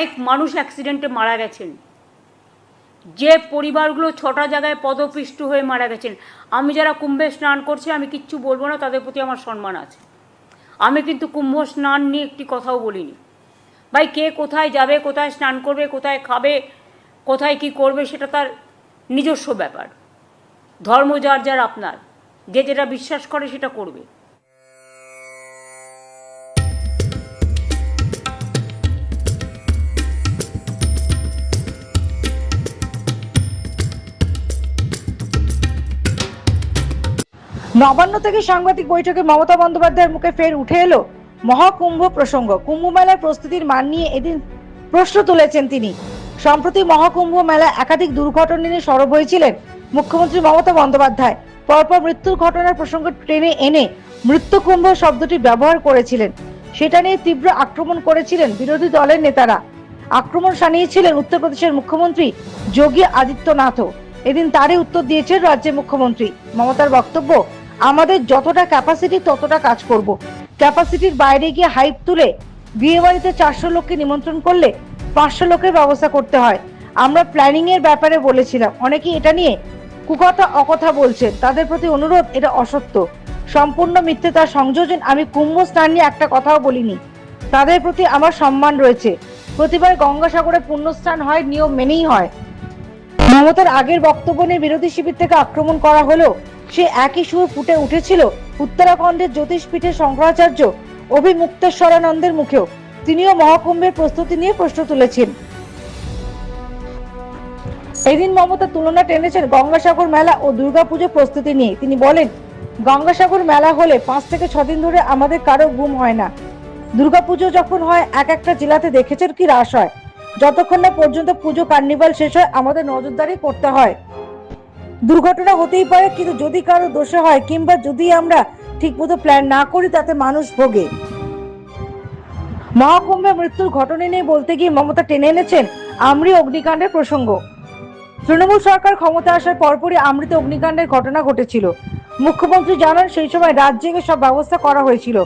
অনেক মানুষ অ্যাক্সিডেন্টে মারা গেছেন। যে পরিবারগুলো ছটা জায়গায় পদপিষ্ট হয়ে মারা গেছেন। আমি যারা কুম্ভে স্নান করছি, আমি কিচ্ছু বলব না, তাদের প্রতি আমার সম্মান আছে। আমি কিন্তু কুম্ভ স্নান নিয়ে একটি কথাও বলিনি। ভাই, কে কোথায় যাবে, কোথায় স্নান করবে, কোথায় খাবে, কোথায় কি করবে, সেটা তার নিজস্ব ব্যাপার। ধর্ম যার যার আপনার। যে যেটা বিশ্বাস করে, সেটা করবে। নবান্ন থেকে সাংবাদিক বৈঠকে মমতা বন্দ্যোপাধ্যায়ের মুখে ফের উঠে এলো মহাকুম্ভ প্রসঙ্গ। কুম্ভ মেলার প্রস্তুতির মান নিয়ে এদিন প্রশ্ন তুলেছেন তিনি। সম্প্রতি মহাকুম্ভ মেলা একাধিক দুর্ঘটনা নিয়ে সরব হয়েছিলেন মুখ্যমন্ত্রী মমতা বন্দ্যোপাধ্যায়। পরপর মৃত্যুর ঘটনার প্রসঙ্গ ট্রেনে এনে মৃত্যুকুম্ভ শব্দটি ব্যবহার করেছিলেন। সেটা নিয়ে তীব্র আক্রমণ করেছিলেন বিরোধী দলের নেতারা। আক্রমণ সানিয়েছিলেন উত্তরপ্রদেশের মুখ্যমন্ত্রী যোগী আদিত্যনাথও। এদিন তারই উত্তর দিয়েছেন রাজ্যের মুখ্যমন্ত্রী। মমতার বক্তব্য আমাদের যতটা ক্যাপাসিটি ততটা কাজ করব। ক্যাপাসিটির বাইরে গিয়ে হাইপ তুলে বিয়ে বাড়িতে চারশো লোককে নিমন্ত্রণ করলে পাঁচশো লোকের ব্যবস্থা করতে হয়। আমরা প্ল্যানিং এর ব্যাপারে বলেছিলাম। অনেকেই এটা নিয়ে কুকথা, অকথা বলছেন। তাদের প্রতি অনুরোধ, এটা অসত্য। সম্পূর্ণ মিথ্যে তার সংযোজন। আমি কুম্ভ স্নান নিয়ে একটা কথাও বলিনি। তাদের প্রতি আমার সম্মান রয়েছে। প্রতিবার গঙ্গাসাগরে পুণ্যস্নান হয়, নিয়ম মেনেই হয়। মমতার আগের বক্তব্য নিয়ে বিরোধী শিবির থেকে আক্রমণ করা হলেও সে একই সুর ফুটে উঠেছিল উত্তরাখণ্ডের জ্যোতিষপীঠের শঙ্করাচার্য অভিমুক্তেশ্বরানন্দের মুখেও। তিনিও মহাকুম্ভের প্রস্তুতি নিয়ে প্রশ্ন তুলেছেন। এদিন মমতা তুলনা টেনেছেন গঙ্গাসাগর মেলা ও দুর্গাপুজো প্রস্তুতি নিয়ে। তিনি বলেন, গঙ্গাসাগর মেলা হলে পাঁচ থেকে ছদিন ধরে আমাদের কারও ঘুম হয় না। দুর্গাপুজো যখন হয়, এক একটা জেলাতে দেখেছেন কি হ্রাস হয়। যতক্ষণ না পর্যন্ত পুজো, কার্নিভাল শেষ হয়, আমাদের নজরদারি করতে হয়। দুর্ঘটনা হতেই পারে, কিন্তু যদি কারও দোষে হয় কিংবা যদি আমরা ঠিকমতো প্ল্যান না করি, তাতে মানুষ ভোগে। মহাকুম্ভে মৃত্যুর ঘটনা নিয়ে বলতে গিয়ে মমতা টেনে এনেছেন আমরি অগ্নিকাণ্ডের প্রসঙ্গ। তৃণমূল সরকার ক্ষমতা আসার পরপরই আমৃত অগ্নিকাণ্ডের ঘটনা ঘটেছিল। মুখ্যমন্ত্রী জানান, সেই সময় রাজ্যে সব ব্যবস্থা করা হয়েছিল।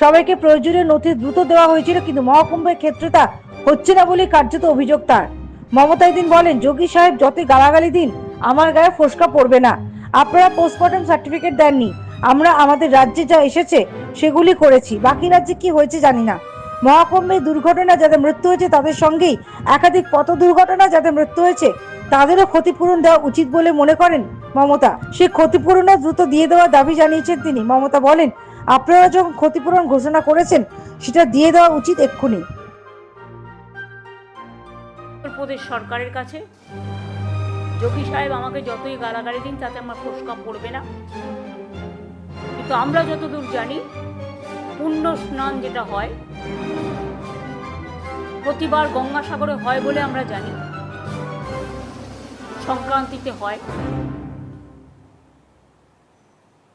সবাইকে প্রয়োজনীয় নথি দ্রুত দেওয়া হয়েছিল, কিন্তু মহাকুম্ভের ক্ষেত্রে তা হচ্ছে না বলে কার্যত অভিযোগ তার। মমতা দিন বলেন, যোগী সাহেব যতই গালাগালি দিন আমার গায়ে ফোসকা পড়বে না। আপনারা পোস্টমর্টম সার্টিফিকেট দেননি। আমরা আমাদের রাজ্যে যা এসেছে, সেগুলি করেছি। বাকি রাজ্যে কি হয়েছে জানি না। মহাকুম্ভে দুর্ঘটনা যাদের মৃত্যু হয়েছে, তাদের সঙ্গেই একাধিক পথ দুর্ঘটনা যাদের মৃত্যু হয়েছে, তাদেরও ক্ষতিপূরণ দেওয়া উচিত বলে মনে করেন মমতা। সে ক্ষতিপূরণও দ্রুত দিয়ে দেওয়ার দাবি জানিয়েছেন তিনি। মমতা বলেন, আপনারা যখন ক্ষতিপূরণ ঘোষণা করেছেন, সেটা দিয়ে দেওয়া উচিত এক্ষুনি। উত্তরপ্রদেশ সরকারের কাছে যোগী সাহেব আমাকে যতই গালাগালি দিন, তাতে আমার ফোসকা পড়বে না। কিন্তু আমরা যতদূর জানি, পুণ্য স্নান যেটা হয়, প্রতিবার গঙ্গাসাগরে হয় বলে আমরা জানি। সংক্রান্তিতে হয়।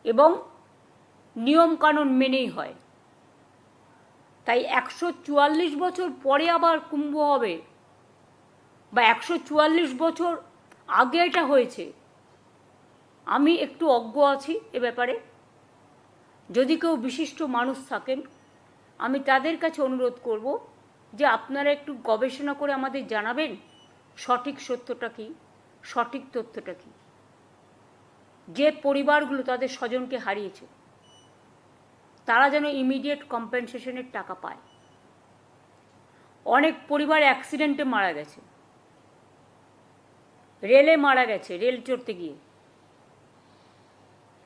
এবং নিয়মকানুন মেনেই হয়। তাই একশো চুয়াল্লিশ বছর পরে আবার কুম্ভ হবে, বা একশো চুয়াল্লিশ বছর আগে এটা হয়েছে। আমি একটু অজ্ঞ আছি এ ব্যাপারে। যদি কেউ বিশিষ্ট মানুষ থাকেন, আমি তাদের কাছে অনুরোধ করব যে আপনারা একটু গবেষণা করে আমাদের জানাবেন সঠিক সত্যটা কী, সঠিক তথ্যটা কী। যে পরিবারগুলো তাদের স্বজনকে হারিয়েছে, তারা যেন ইমিডিয়েট কম্পেনসেশনের টাকা পায়। অনেক পরিবার অ্যাক্সিডেন্টে মারা গেছে। রেলে মারা গেছে, রেল চড়তে গিয়ে।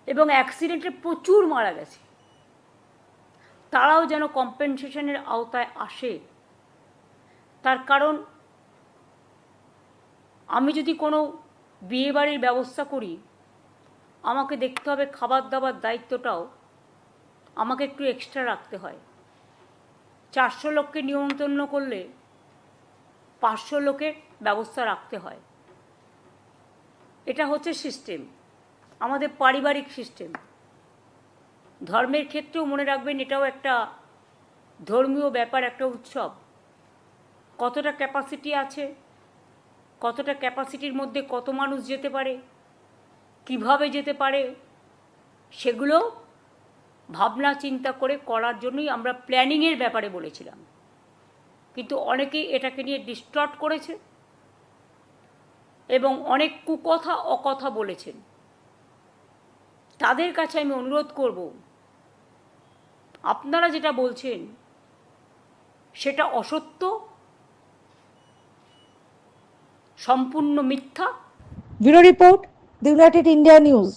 এবং অ্যাক্সিডেন্টে প্রচুর মারা গেছে। তারাও যেন কম্পেনসেশনের আওতায় আসে। তার কারণ, আমি যদি কোনো বিয়েবাড়ির ব্যবস্থা করি, আমাকে দেখতে হবে খাবার দাবার দায়িত্বটাও আমাকে একটু এক্সট্রা রাখতে হয়। চারশো লোককে নিমন্ত্রণ করলে পাঁচশো লোকের ব্যবস্থা রাখতে হয়। এটা হচ্ছে সিস্টেম আমাদের পারিবারিক সিস্টেম ধর্মের ক্ষেত্রেও মনে রাখবেন এটাও একটা ধর্মীয় ব্যাপার, একটা উৎসব। কতটা ক্যাপাসিটি আছে, কতটা ক্যাপাসিটির মধ্যে কত মানুষ যেতে পারে, কীভাবে যেতে পারে, সেগুলো ভাবনা চিন্তা করে করার জন্যই আমরা প্ল্যানিংয়ের ব্যাপারে বলেছিলাম। কিন্তু অনেকেই এটাকে নিয়ে ডিস্টর্ট করেছে। এবং অনেক কুকথা, অকথা বলেছেন। তাদের কাছে আমি অনুরোধ করব, আপনারা যেটা বলছেন, সেটা অসত্য, সম্পূর্ণ মিথ্যা। Bureau report the United India news.